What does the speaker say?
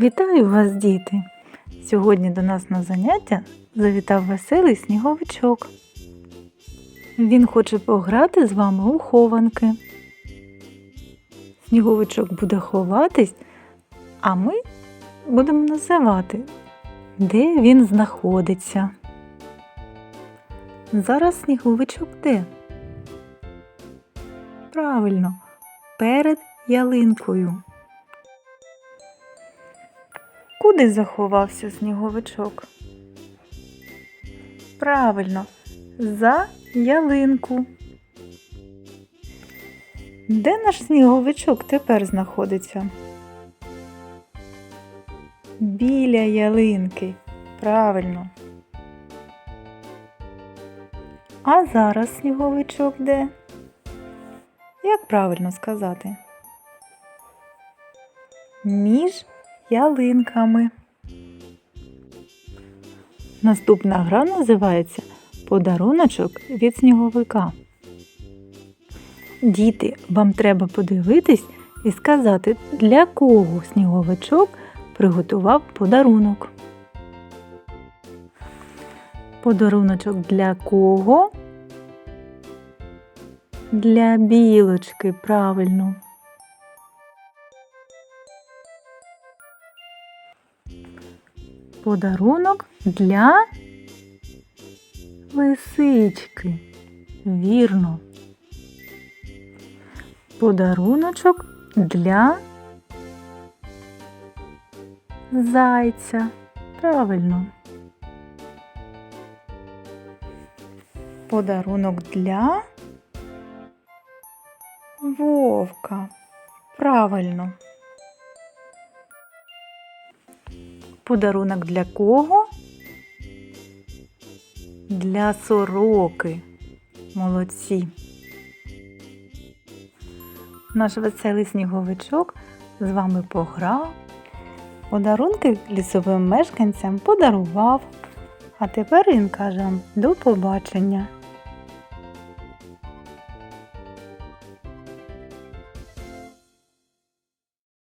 Вітаю вас, діти! Сьогодні до нас на заняття завітав веселий сніговичок. Він хоче пограти з вами у хованки. Сніговичок буде ховатись, а ми будемо називати, де він знаходиться. Зараз сніговичок де? Правильно, перед ялинкою. Куди заховався сніговичок? Правильно, за ялинку. Де наш сніговичок тепер знаходиться? Біля ялинки. Правильно. А зараз сніговичок де? Як правильно сказати? Між ялинками. Наступна гра називається Подаруночок від сніговика. Діти, вам треба подивитись і сказати, для кого сніговичок приготував подарунок. Подаруночок для кого? Для білочки, правильно. Подарунок для лисички. Вірно. Подаруночок для зайця. Правильно. Подарунок для вовка. Правильно. Подарунок для кого? Для сороки. Молодці. Наш веселий сніговичок з вами пограв. Подарунки лісовим мешканцям подарував. А тепер він каже до побачення.